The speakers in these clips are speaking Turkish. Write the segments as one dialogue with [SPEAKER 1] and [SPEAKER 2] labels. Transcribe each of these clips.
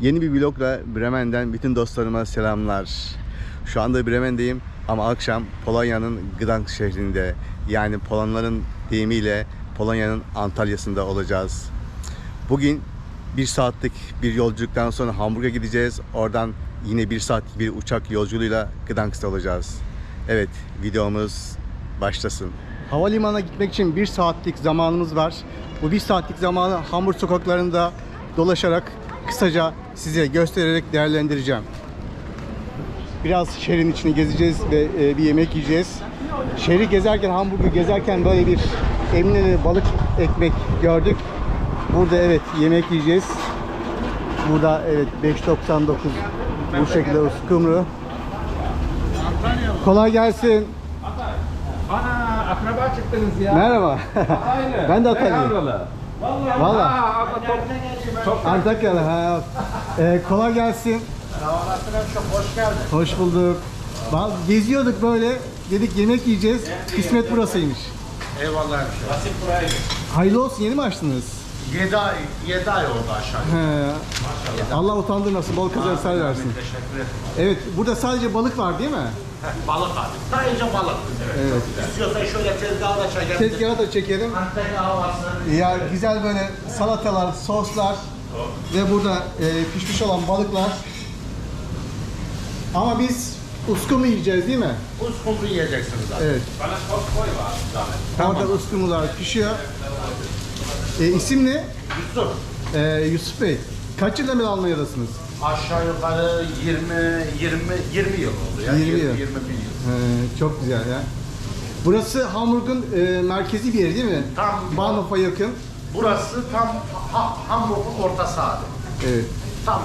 [SPEAKER 1] Yeni bir vlogla Bremen'den bütün dostlarıma selamlar. Şu anda Bremen'deyim ama akşam Polonya'nın Gdansk şehrinde yani Polonların deyimiyle Polonya'nın Antalya'sında olacağız. Bugün bir saatlik bir yolculuktan sonra Hamburg'a gideceğiz. Oradan yine bir saatlik bir uçak yolculuğuyla Gdansk'ta olacağız. Evet videomuz başlasın. Havalimanına gitmek için bir saatlik zamanımız var. Bu bir saatlik zamanı Hamburg sokaklarında dolaşarak kısaca size göstererek değerlendireceğim. Biraz şehrin içini gezeceğiz ve e, bir yemek yiyeceğiz. Şehri gezerken, Hamburg'u gezerken böyle bir Emine'de balık ekmek gördük. Burada evet yemek yiyeceğiz. Burada evet 5.99 bu şekilde uskumru. Kolay gelsin.
[SPEAKER 2] Ana akraba çıktınız ya.
[SPEAKER 1] Merhaba. Ben de Ataylıyım.
[SPEAKER 2] Beyhanlılı.
[SPEAKER 1] Valla.
[SPEAKER 2] Aa, abla çok, çok
[SPEAKER 1] Antakyalı ha. Ee, kolay gelsin.
[SPEAKER 2] çok hoş geldin.
[SPEAKER 1] Hoş bulduk. Bak, Geziyorduk böyle. Dedik yemek yiyeceğiz. Kısmet burasıymış.
[SPEAKER 3] Eyvallah. Nasip buraya
[SPEAKER 1] Hayırlı olsun yeni mi açtınız?
[SPEAKER 3] 7 ay, 7 ay oldu aşağı.
[SPEAKER 1] He. Allah utandırmasın, bol kazançlar versin.
[SPEAKER 3] Teşekkür ederim.
[SPEAKER 1] Evet, burada sadece balık var değil mi?
[SPEAKER 3] Heh, balık abi. Sadece balık.
[SPEAKER 1] Evet.
[SPEAKER 3] İstiyorsan şöyle tezgahı da çekelim.
[SPEAKER 1] Tezgahı da çekelim.
[SPEAKER 3] Antalya havası.
[SPEAKER 1] Ya güzel böyle salatalar, soslar ve burada e, pişmiş olan balıklar. Ama biz uskumu yiyeceğiz değil mi?
[SPEAKER 3] Uskumru yiyeceksiniz abi.
[SPEAKER 1] Evet.
[SPEAKER 3] Bana sos koy var. Tamam.
[SPEAKER 1] Orada uskumular pişiyor. E, isim ne?
[SPEAKER 3] Yusuf.
[SPEAKER 1] E, Yusuf Bey. Kaç yıldan beri Almanya'dasınız?
[SPEAKER 3] Aşağı yukarı 20, 20, 20 yıl oldu ya.
[SPEAKER 1] 20 yıl.
[SPEAKER 3] 21 yıl.
[SPEAKER 1] He, çok güzel ya. Burası Hamburg'un e, merkezi bir yeri değil mi?
[SPEAKER 3] Tam.
[SPEAKER 1] Bahnhof'a yakın.
[SPEAKER 3] Burası tam ha, Hamburg'un orta saati.
[SPEAKER 1] Evet.
[SPEAKER 3] Tam.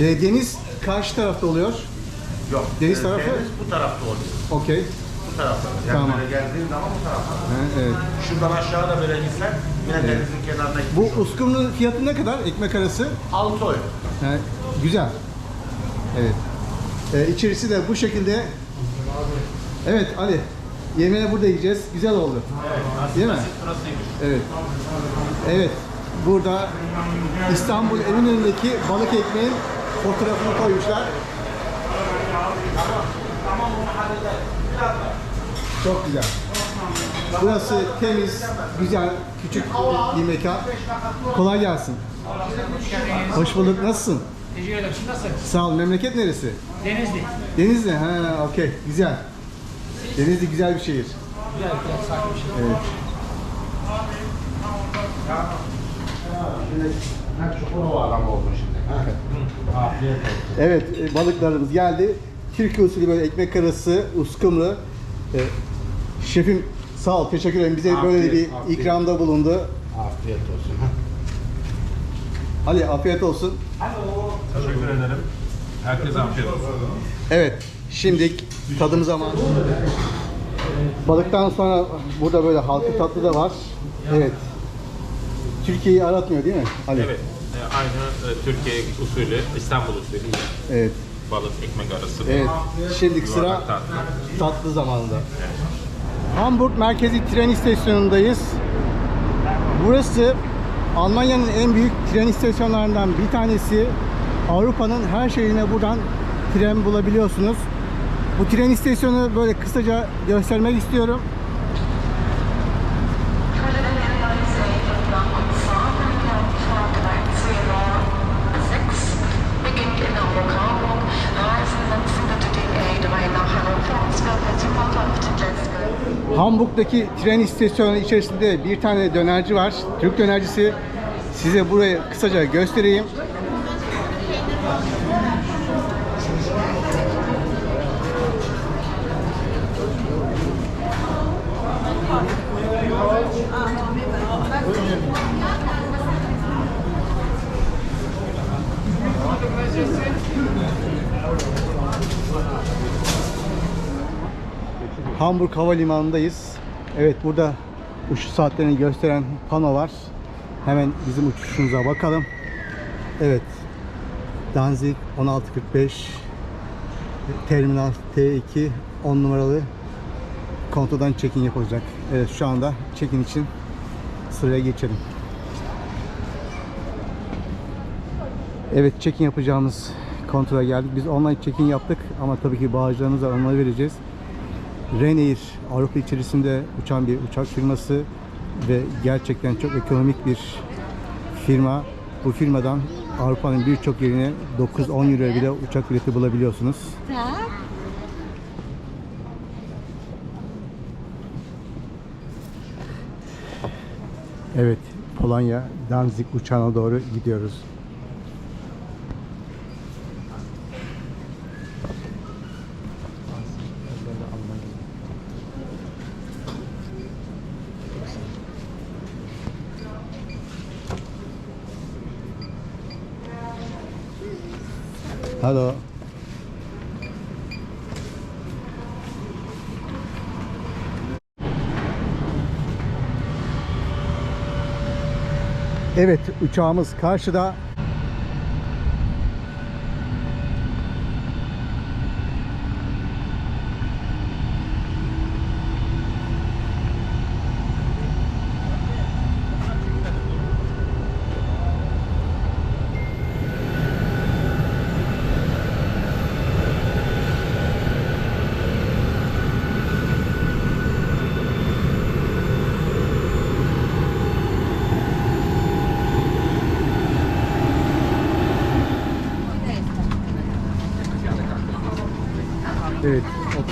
[SPEAKER 1] E, deniz karşı tarafta oluyor.
[SPEAKER 3] Yok.
[SPEAKER 1] Deniz
[SPEAKER 3] e,
[SPEAKER 1] tarafı?
[SPEAKER 3] Deniz bu tarafta oluyor.
[SPEAKER 1] Okey.
[SPEAKER 3] Bu tarafta. Yani
[SPEAKER 1] Tamam.
[SPEAKER 3] böyle geldiğin zaman bu tarafta.
[SPEAKER 1] He, Evet.
[SPEAKER 3] Şuradan aşağı da böyle gitsen yine denizin kenarına
[SPEAKER 1] Bu
[SPEAKER 3] gitmiş olursun.
[SPEAKER 1] uskumrunun fiyatı ne kadar? Ekmek arası?
[SPEAKER 3] 6 euro.
[SPEAKER 1] He, güzel. Evet. E, içerisi de bu şekilde. Evet Ali. Yemeği burada yiyeceğiz. Güzel oldu. Değil mi? Evet. Evet. Burada İstanbul Eminönü'ndeki balık ekmeğin fotoğrafını koymuşlar. Çok güzel. Burası temiz, güzel, küçük bir mekan. Kolay gelsin. Hoş bulduk. Nasılsın?
[SPEAKER 2] Teşekkür ederim. Siz nasılsınız?
[SPEAKER 1] Sağ ol. Memleket neresi?
[SPEAKER 2] Denizli.
[SPEAKER 1] Denizli. Ha, okey. Güzel. Denizli güzel bir şehir.
[SPEAKER 2] Güzel güzel sakin bir şey.
[SPEAKER 1] Evet. Evet, e, balıklarımız geldi. Türkiye usulü böyle ekmek arası, uskumru. E, şefim sağ ol, teşekkür ederim. Bize böyle bir
[SPEAKER 3] afiyet.
[SPEAKER 1] ikramda bulundu.
[SPEAKER 3] Afiyet olsun.
[SPEAKER 1] Ali afiyet olsun.
[SPEAKER 4] Teşekkür ederim. Herkese afiyet olsun.
[SPEAKER 1] Evet, şimdi tadım zamanı. Balıktan sonra burada böyle halkı tatlı da var. Evet. Türkiye'yi aratmıyor değil mi Ali?
[SPEAKER 4] Evet, e, aynı e, Türkiye usulü, İstanbul usulü
[SPEAKER 1] Evet.
[SPEAKER 4] balık ekmek arası.
[SPEAKER 1] Evet. Şimdi sıra
[SPEAKER 4] tatlı.
[SPEAKER 1] tatlı zamanında. Hamburg merkezi tren istasyonundayız. Burası Almanya'nın en büyük tren istasyonlarından bir tanesi. Avrupa'nın her şehrine buradan tren bulabiliyorsunuz. Bu tren istasyonu böyle kısaca göstermek istiyorum. Hamburg'daki tren istasyonu içerisinde bir tane dönerci var. Türk dönercisi. Size burayı kısaca göstereyim. Hamburg Havalimanı'ndayız. Evet burada uçuş saatlerini gösteren pano var. Hemen bizim uçuşumuza bakalım. Evet. Danzig 1645 Terminal T2 10 numaralı kontodan check-in yapılacak. Evet şu anda check-in için sıraya geçelim. Evet check-in yapacağımız kontrola geldik. Biz online check-in yaptık ama tabii ki bağışlarımızı onlara vereceğiz. Ryanair Avrupa içerisinde uçan bir uçak firması ve gerçekten çok ekonomik bir firma. Bu firmadan Avrupa'nın birçok yerine 9-10 euroya bile uçak bileti bulabiliyorsunuz. Evet, Polonya Danzig uçağına doğru gidiyoruz. Hello. Evet, uçağımız karşıda. Evet,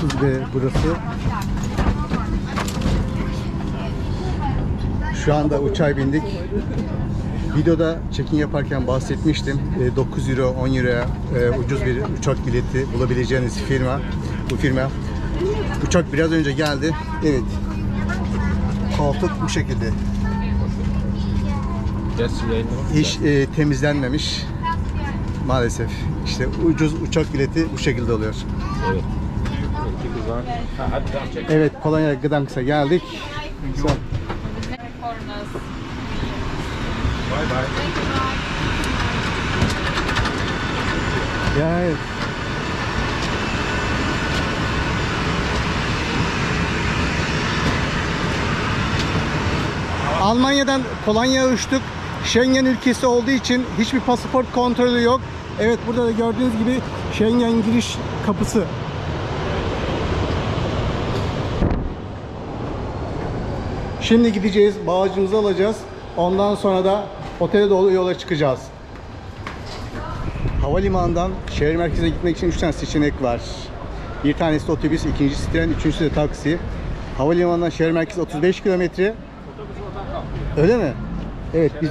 [SPEAKER 1] 30B burası. Şu anda uçağa bindik. Videoda check-in yaparken bahsetmiştim. E, 9 euro, 10 euroya e, ucuz bir uçak bileti bulabileceğiniz firma. Bu firma. Uçak biraz önce geldi. Evet. Koltuk bu şekilde. Hiç e, temizlenmemiş. Maalesef. İşte ucuz uçak bileti bu şekilde oluyor.
[SPEAKER 4] Evet. Çek.
[SPEAKER 1] Evet, Polonya Gdansk'a geldik. Son. Ya evet. Almanya'dan Polonya'ya uçtuk. Schengen ülkesi olduğu için hiçbir pasaport kontrolü yok. Evet burada da gördüğünüz gibi Schengen giriş kapısı. Şimdi gideceğiz, bağcımızı alacağız. Ondan sonra da otele doğru yola çıkacağız. Havalimanından şehir merkezine gitmek için 3 tane seçenek var. Bir tanesi otobüs, ikincisi tren, üçüncüsü de taksi. Havalimanından şehir merkezi 35 kilometre. Öyle mi? Evet biz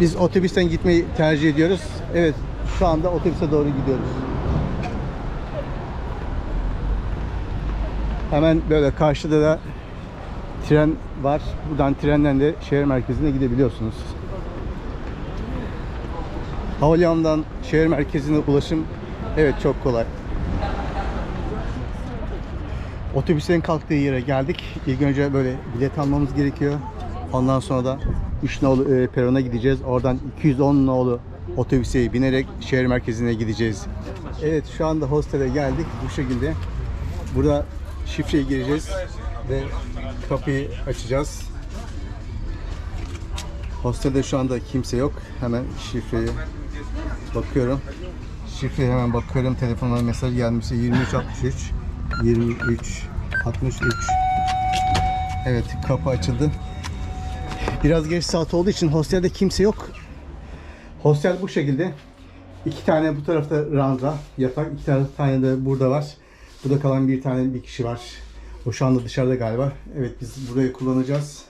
[SPEAKER 1] biz otobüsten gitmeyi tercih ediyoruz. Evet şu anda otobüse doğru gidiyoruz. Hemen böyle karşıda da tren var. Buradan trenden de şehir merkezine gidebiliyorsunuz. Havalimanından şehir merkezine ulaşım evet çok kolay. Otobüslerin kalktığı yere geldik. İlk önce böyle bilet almamız gerekiyor. Ondan sonra da 3 nolu e, perona gideceğiz. Oradan 210 nolu otobüse binerek şehir merkezine gideceğiz. Evet şu anda hostele geldik bu şekilde. Burada şifreyi gireceğiz ve kapıyı açacağız. Hostelde şu anda kimse yok. Hemen şifreyi bakıyorum. Şifreye hemen bakıyorum. Telefonuma mesaj gelmişse 2363 23 63 Evet kapı açıldı. Biraz geç saat olduğu için hostelde kimse yok. Hostel bu şekilde. İki tane bu tarafta ranza yatak, iki tane, de burada var. Burada kalan bir tane bir kişi var. O şu anda dışarıda galiba. Evet biz burayı kullanacağız.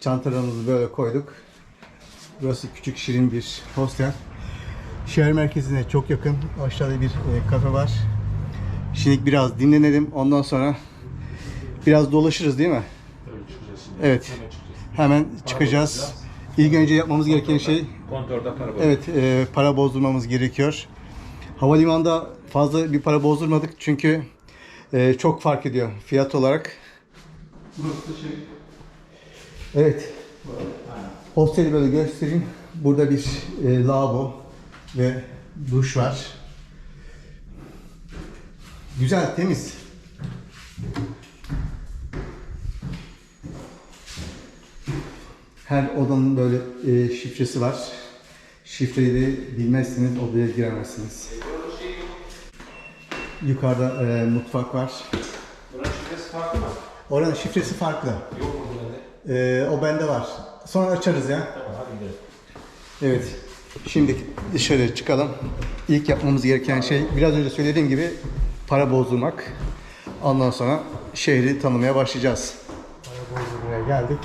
[SPEAKER 1] Çantalarımızı böyle koyduk. Burası küçük şirin bir hostel. Şehir merkezine çok yakın. Aşağıda bir e, kafe var. Şimdi biraz dinlenelim. Ondan sonra biraz dolaşırız değil mi? Evet. Hemen çıkacağız. İlk önce yapmamız gereken şey
[SPEAKER 4] Kontörde para var.
[SPEAKER 1] evet e, para bozdurmamız gerekiyor. Havalimanında fazla bir para bozdurmadık çünkü e, çok fark ediyor fiyat olarak. Evet. Hosteli böyle göstereyim. Burada bir e, lavabo ve duş var. Güzel, temiz. Her odanın böyle e, şifresi var. Şifreyi de bilmezseniz odaya giremezsiniz. Yukarıda e, mutfak var.
[SPEAKER 2] Buranın şifresi farklı mı?
[SPEAKER 1] Oranın şifresi farklı.
[SPEAKER 2] Yok mu burada?
[SPEAKER 1] E, o bende var. Sonra açarız ya.
[SPEAKER 2] Tamam hadi gidelim.
[SPEAKER 1] Evet. Şimdi dışarı çıkalım. İlk yapmamız gereken şey biraz önce söylediğim gibi para bozdurmak. Ondan sonra şehri tanımaya başlayacağız. Para bozdurmaya geldik.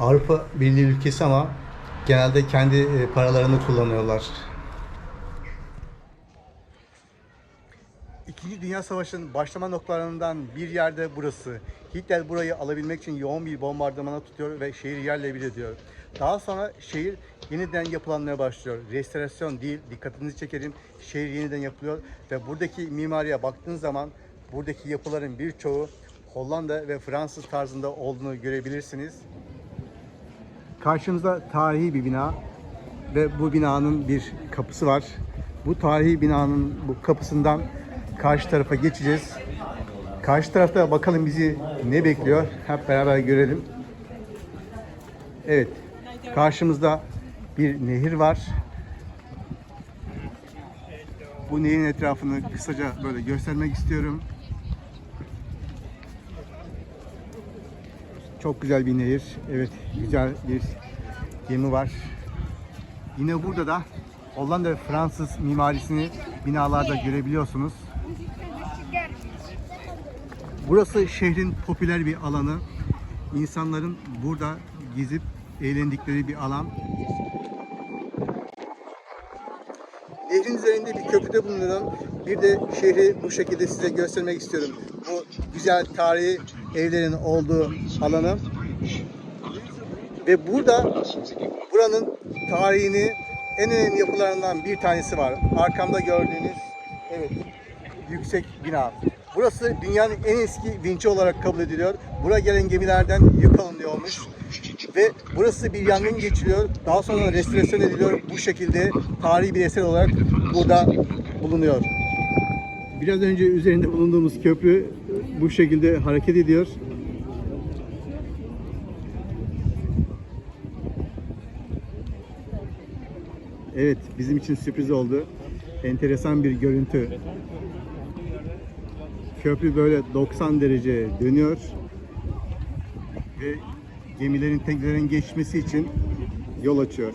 [SPEAKER 1] Avrupa Birliği ülkesi ama genelde kendi e, paralarını kullanıyorlar. İkinci Dünya Savaşı'nın başlama noktalarından bir yerde burası. Hitler burayı alabilmek için yoğun bir bombardımana tutuyor ve şehir yerle bir ediyor. Daha sonra şehir yeniden yapılanmaya başlıyor. Restorasyon değil, dikkatinizi çekerim. Şehir yeniden yapılıyor ve buradaki mimariye baktığınız zaman buradaki yapıların birçoğu Hollanda ve Fransız tarzında olduğunu görebilirsiniz. Karşımızda tarihi bir bina ve bu binanın bir kapısı var. Bu tarihi binanın bu kapısından karşı tarafa geçeceğiz. Karşı tarafta bakalım bizi ne bekliyor. Hep beraber görelim. Evet. Karşımızda bir nehir var. Bu nehirin etrafını kısaca böyle göstermek istiyorum. Çok güzel bir nehir. Evet, güzel bir gemi var. Yine burada da Hollanda ve Fransız mimarisini binalarda görebiliyorsunuz. Burası şehrin popüler bir alanı. İnsanların burada gezip eğlendikleri bir alan. Nehrin üzerinde bir köprüde bulunan bir de şehri bu şekilde size göstermek istiyorum. Bu güzel tarihi evlerin olduğu alanı. Ve burada buranın tarihini en önemli yapılarından bir tanesi var. Arkamda gördüğünüz evet yüksek bina. Burası dünyanın en eski vinci olarak kabul ediliyor. Buraya gelen gemilerden yük alınıyormuş. Ve burası bir yangın geçiriyor. Daha sonra restorasyon ediliyor. Bu şekilde tarihi bir eser olarak burada bulunuyor. Biraz önce üzerinde bulunduğumuz köprü bu şekilde hareket ediyor. Evet, bizim için sürpriz oldu. Enteresan bir görüntü. Köprü böyle 90 derece dönüyor ve gemilerin, teknelerin geçmesi için yol açıyor.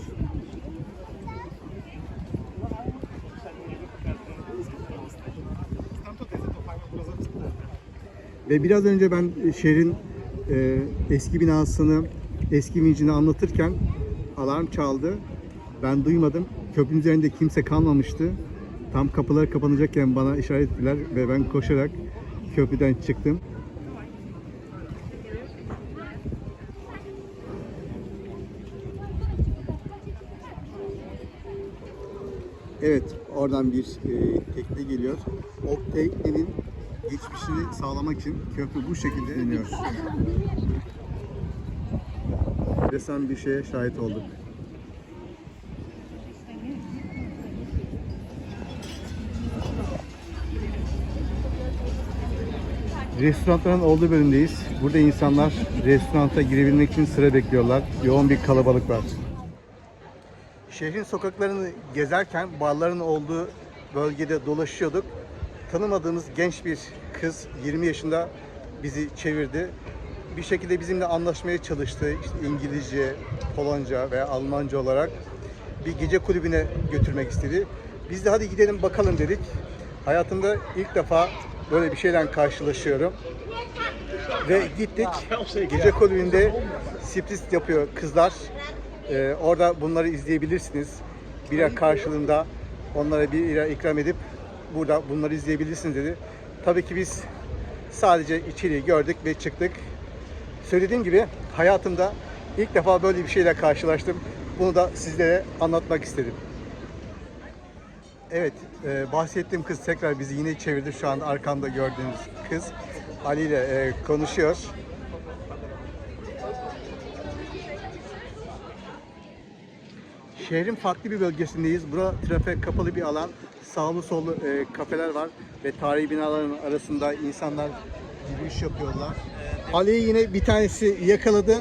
[SPEAKER 1] Ve biraz önce ben şehrin e, eski binasını, eski vincini anlatırken alarm çaldı. Ben duymadım. Köprünün üzerinde kimse kalmamıştı. Tam kapılar kapanacakken bana işaret ettiler ve ben koşarak köprüden çıktım. Evet, oradan bir e, tekne geliyor. O teknenin geçmişini sağlamak için köprü bu şekilde iniyor. Enteresan bir şeye şahit olduk. Restoranların olduğu bölümdeyiz. Burada insanlar restoranta girebilmek için sıra bekliyorlar. Yoğun bir kalabalık var. Şehrin sokaklarını gezerken barların olduğu bölgede dolaşıyorduk. Tanımadığımız genç bir kız 20 yaşında bizi çevirdi. Bir şekilde bizimle anlaşmaya çalıştı. İşte İngilizce, Polonca veya Almanca olarak bir gece kulübüne götürmek istedi. Biz de hadi gidelim bakalım dedik. Hayatımda ilk defa böyle bir şeyle karşılaşıyorum. Ve gittik. Gece kulübünde split yapıyor kızlar. Ee, orada bunları izleyebilirsiniz. Bira karşılığında onlara bir bira ikram edip burada bunları izleyebilirsiniz dedi. Tabii ki biz sadece içeriği gördük ve çıktık. Söylediğim gibi hayatımda ilk defa böyle bir şeyle karşılaştım. Bunu da sizlere anlatmak istedim. Evet, e, bahsettiğim kız tekrar bizi yine çevirdi. Şu an arkamda gördüğünüz kız Ali ile e, konuşuyor. Şehrin farklı bir bölgesindeyiz. Bura trafiğe kapalı bir alan. Sağlı sollu e, kafeler var ve tarihi binaların arasında insanlar yürüyüş yapıyorlar. Ali yine bir tanesi yakaladı.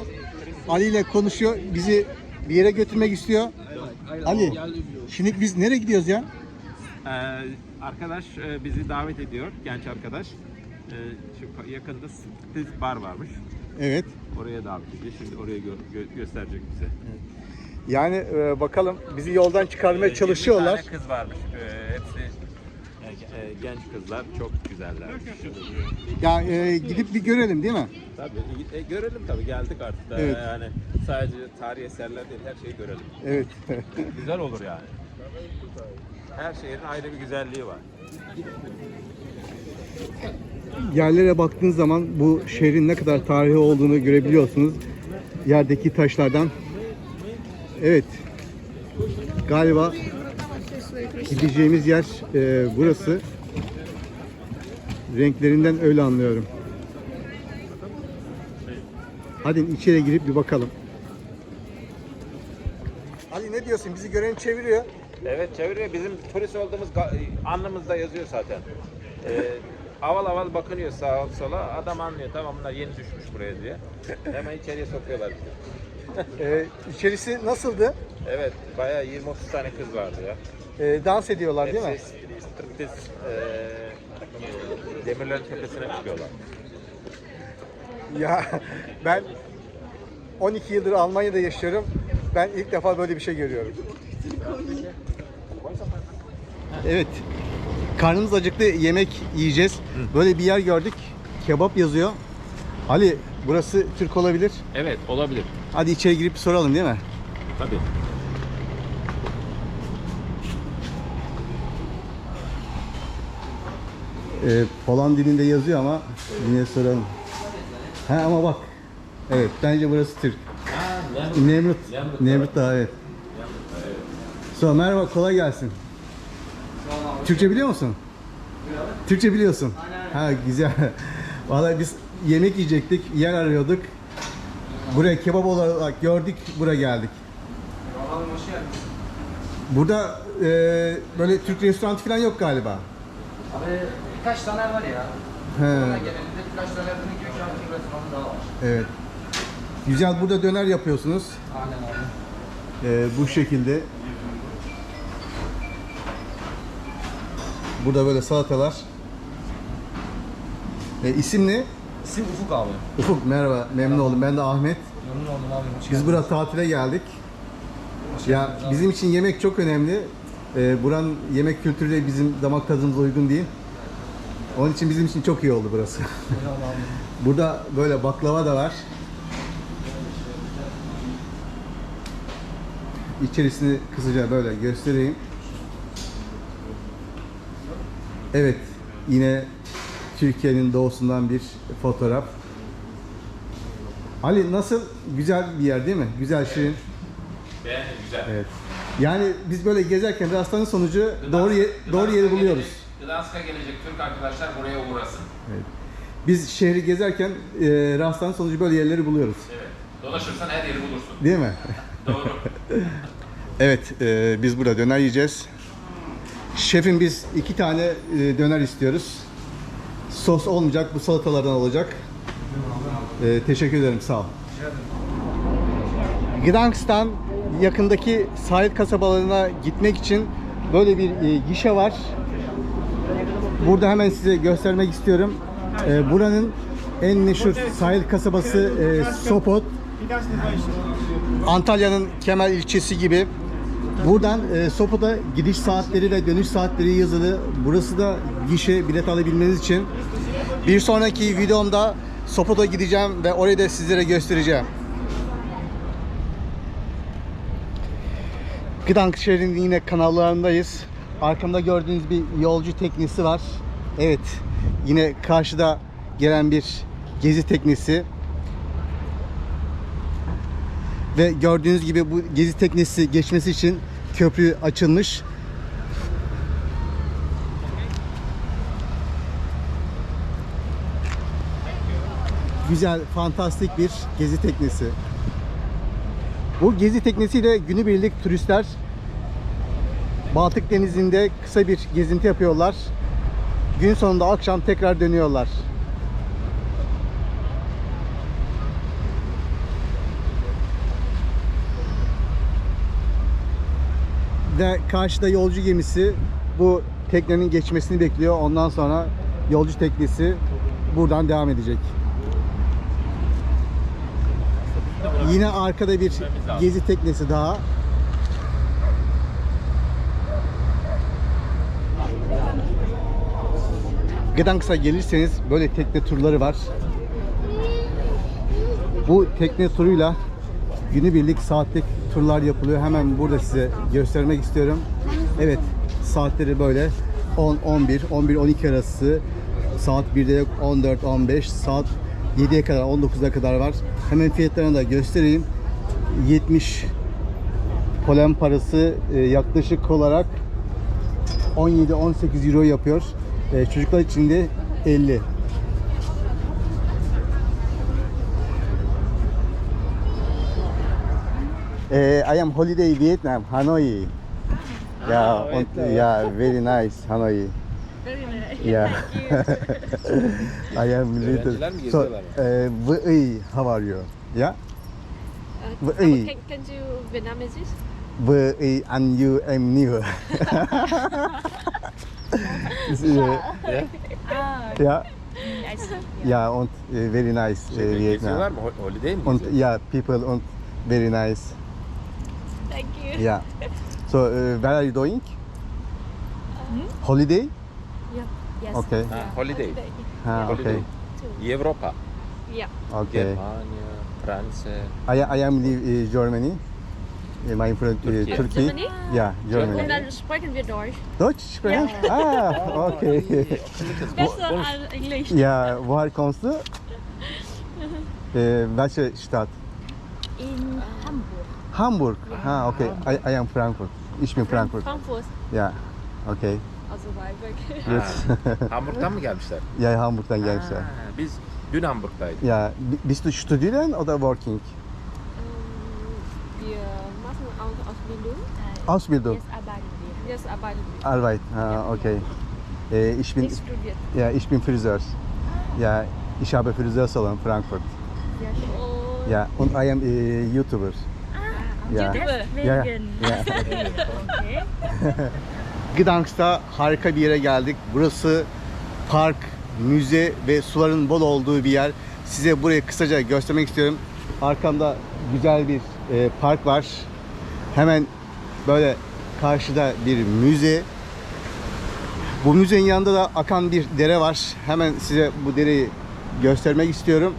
[SPEAKER 1] Ali ile konuşuyor. Bizi bir yere götürmek istiyor. Ali, şimdi biz nereye gidiyoruz ya?
[SPEAKER 3] Ee, arkadaş e, bizi davet ediyor, genç arkadaş. Ee, şu yakında Spitz bar varmış.
[SPEAKER 1] Evet.
[SPEAKER 3] Oraya davet ediyor. Şimdi oraya gö- gö- gösterecek bize.
[SPEAKER 1] Yani e, bakalım bizi yoldan çıkarmaya
[SPEAKER 3] Ee,
[SPEAKER 1] çalışıyorlar.
[SPEAKER 3] 20 tane kız varmış. Ee, hepsi e, e, genç kızlar, çok güzeller.
[SPEAKER 1] Ya e, gidip bir görelim değil mi?
[SPEAKER 3] Tabii, e, görelim tabii geldik artık. da.
[SPEAKER 1] Evet.
[SPEAKER 3] Yani sadece tarihi eserler değil, her şeyi görelim.
[SPEAKER 1] Evet.
[SPEAKER 3] Güzel olur yani. Her şehrin ayrı bir güzelliği var.
[SPEAKER 1] Yerlere baktığınız zaman bu şehrin ne kadar tarihi olduğunu görebiliyorsunuz. Yerdeki taşlardan. Evet. Galiba gideceğimiz yer e, burası. Renklerinden öyle anlıyorum. Hadi içeri girip bir bakalım. Ali ne diyorsun? Bizi gören çeviriyor.
[SPEAKER 3] Evet çeviriyor. Bizim turist olduğumuz alnımızda yazıyor zaten. Ee, aval aval bakınıyor sağa sola. Adam anlıyor tamam bunlar yeni düşmüş buraya diye. Hemen içeriye sokuyorlar bizi.
[SPEAKER 1] Ee, içerisi nasıldı?
[SPEAKER 3] Evet bayağı 20-30 tane kız vardı ya.
[SPEAKER 1] Ee, dans ediyorlar değil mi?
[SPEAKER 3] Hepsi striptiz eee demirlerin tepesine çıkıyorlar.
[SPEAKER 1] Ya ben 12 yıldır Almanya'da yaşıyorum. Ben ilk defa böyle bir şey görüyorum. Evet. Karnımız acıktı. Yemek yiyeceğiz. Böyle bir yer gördük. Kebap yazıyor. Ali burası Türk olabilir.
[SPEAKER 3] Evet olabilir.
[SPEAKER 1] Hadi içeri girip soralım değil mi?
[SPEAKER 3] Tabii.
[SPEAKER 1] Ee, Poland dilinde yazıyor ama yine soralım. Ha ama bak. Evet bence burası Türk. Nemrut. Nemrut Dağı evet. So, merhaba kolay gelsin. Türkçe biliyor musun? Türkçe biliyorsun. Ha güzel. Vallahi biz yemek yiyecektik, yer arıyorduk. Buraya kebap olarak gördük, buraya geldik. Burada e, böyle Türk restoranı falan yok galiba.
[SPEAKER 5] Abi birkaç tane var ya.
[SPEAKER 1] He,
[SPEAKER 5] Genelinde birkaç tane bunu gibi şu an Türk restoranı daha var.
[SPEAKER 1] evet. Güzel burada döner yapıyorsunuz.
[SPEAKER 5] Aynen abi.
[SPEAKER 1] Ee, bu şekilde. Burada böyle salatalar. E, isim ne?
[SPEAKER 5] İsim Ufuk abi.
[SPEAKER 1] Ufuk merhaba memnun oldum. Ben de Ahmet.
[SPEAKER 5] Memnun oldum abi. Hoş
[SPEAKER 1] Biz
[SPEAKER 5] geldin.
[SPEAKER 1] burada tatile geldik. Ya bizim için yemek çok önemli. Ee, buranın yemek kültürü de bizim damak tadımıza uygun değil. Onun için bizim için çok iyi oldu burası.
[SPEAKER 5] Eyvallah abi.
[SPEAKER 1] Burada böyle baklava da var. İçerisini kısaca böyle göstereyim. Evet, yine Türkiye'nin doğusundan bir fotoğraf. Ali nasıl? Güzel bir yer değil mi? Güzel, şirin.
[SPEAKER 4] Beğendim güzel.
[SPEAKER 1] Evet. Yani biz böyle gezerken rastlanın sonucu doğru ye- doğru yeri buluyoruz.
[SPEAKER 4] Gdansk'a gelecek Türk arkadaşlar buraya uğrasın.
[SPEAKER 1] Biz şehri gezerken e, rastlanın sonucu böyle yerleri buluyoruz.
[SPEAKER 4] Evet. Dolaşırsan her yeri bulursun.
[SPEAKER 1] Değil mi?
[SPEAKER 4] Doğru.
[SPEAKER 1] Evet, e, biz burada döner yiyeceğiz. Şefim biz iki tane e, döner istiyoruz. Sos olmayacak, bu salatalardan olacak. E, teşekkür ederim, sağ ol. Gdansk'tan yakındaki sahil kasabalarına gitmek için böyle bir e, gişe var. Burada hemen size göstermek istiyorum. E, buranın en meşhur sahil kasabası e, Sopot. Antalya'nın Kemer ilçesi gibi. Buradan e, Sopot'a gidiş saatleri ve dönüş saatleri yazılı. Burası da gişe bilet alabilmeniz için. Bir sonraki videomda Sopot'a gideceğim ve orayı da sizlere göstereceğim. Gdansk şehrinin yine kanallarındayız. Arkamda gördüğünüz bir yolcu teknesi var. Evet, yine karşıda gelen bir gezi teknesi. Ve gördüğünüz gibi bu gezi teknesi geçmesi için köprü açılmış. Güzel, fantastik bir gezi teknesi. Bu gezi teknesiyle günübirlik turistler Baltık Denizi'nde kısa bir gezinti yapıyorlar. Gün sonunda akşam tekrar dönüyorlar. Ve karşıda yolcu gemisi bu teknenin geçmesini bekliyor. Ondan sonra yolcu teknesi buradan devam edecek. Yine arkada bir gezi teknesi daha. Gdansk'a gelirseniz böyle tekne turları var. Bu tekne turuyla günübirlik saatlik turlar yapılıyor. Hemen burada size göstermek istiyorum. Evet, saatleri böyle 10 11 11 12 arası saat 1'de yok 14 15 saat 7'ye kadar 19'a kadar var. Hemen fiyatlarını da göstereyim. 70 polen parası e, yaklaşık olarak 17-18 euro yapıyor. E, çocuklar için de 50. I am holiday Vietnam, Hanoi. Yeah, on, yeah, very nice, Hanoi.
[SPEAKER 6] Very nice.
[SPEAKER 1] Yeah. I am little. So, uh, Vui, how are you? Yeah.
[SPEAKER 6] Uh,
[SPEAKER 1] Vui,
[SPEAKER 6] can, can you Vietnamese?
[SPEAKER 1] Vui, and you am new. yeah.
[SPEAKER 6] Ah,
[SPEAKER 1] Yeah.
[SPEAKER 6] I see.
[SPEAKER 1] Yeah, und uh, very nice uh, Vietnam. Und yeah, people und very nice. Yeah. So, uh, where are you going? Holiday?
[SPEAKER 6] Yes.
[SPEAKER 1] Okay.
[SPEAKER 3] Ha, holiday.
[SPEAKER 1] Ha, okay.
[SPEAKER 3] Holiday. Avrupa.
[SPEAKER 6] Yeah.
[SPEAKER 1] Okay.
[SPEAKER 3] Germanya, Fransa.
[SPEAKER 1] I, I am live in Germany. Uh, My friend uh,
[SPEAKER 3] Turkey.
[SPEAKER 6] Germany?
[SPEAKER 1] Yeah, Germany.
[SPEAKER 6] Dann sprechen wir Deutsch.
[SPEAKER 1] Deutsch sprechen? Ah, okay.
[SPEAKER 6] Besser als Englisch.
[SPEAKER 1] ja, woher kommst du? Äh, welche Stadt?
[SPEAKER 6] In Hamburg.
[SPEAKER 1] Hamburg. Ah, okay. I, I am Frankfurt. Ich bin Frankfurt.
[SPEAKER 6] Frankfurt.
[SPEAKER 1] Ja, okay.
[SPEAKER 6] Also weg.
[SPEAKER 1] Gut.
[SPEAKER 3] Hamburg'dan mı gelmişler?
[SPEAKER 1] ja, Hamburg'dan gelmişler.
[SPEAKER 3] Ha, biz dün Hamburg'daydık.
[SPEAKER 1] Ja, bi- bist du studieren oder working?
[SPEAKER 6] Wir machen auch Ausbildung.
[SPEAKER 1] Ausbildung.
[SPEAKER 6] Jetzt arbeiten wir. Jetzt arbeiten wir.
[SPEAKER 1] Arbeit. Ah, okay. Äh, ich bin
[SPEAKER 6] Nicht studiert.
[SPEAKER 1] ja, ich bin Friseur. Ja, ich habe Friseursalon Frankfurt.
[SPEAKER 6] Sehr schön.
[SPEAKER 1] Ja, und I am äh, YouTuber. Ja. Ja, ja. Gdansk'ta harika bir yere geldik. Burası park, müze ve suların bol olduğu bir yer. Size burayı kısaca göstermek istiyorum. Arkamda güzel bir e, park var. Hemen böyle karşıda bir müze. Bu müzenin yanında da akan bir dere var. Hemen size bu dereyi göstermek istiyorum.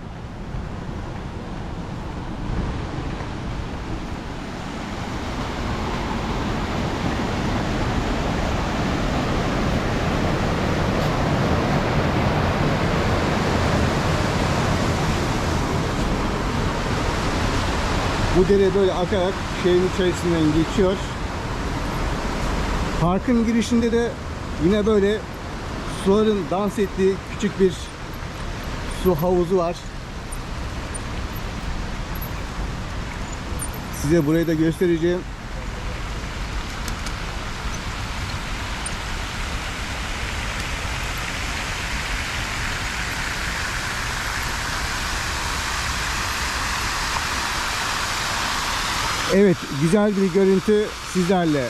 [SPEAKER 1] Bu dere böyle akarak şehrin içerisinden geçiyor. Parkın girişinde de yine böyle suların dans ettiği küçük bir su havuzu var. Size burayı da göstereceğim. Evet, güzel bir görüntü sizlerle.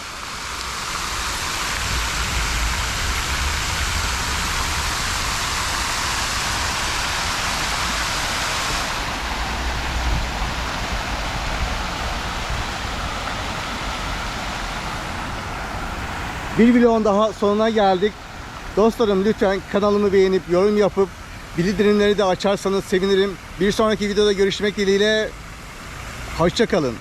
[SPEAKER 1] Bir vlogun daha sonuna geldik. Dostlarım lütfen kanalımı beğenip yorum yapıp bildirimleri de açarsanız sevinirim. Bir sonraki videoda görüşmek dileğiyle. Hoşçakalın.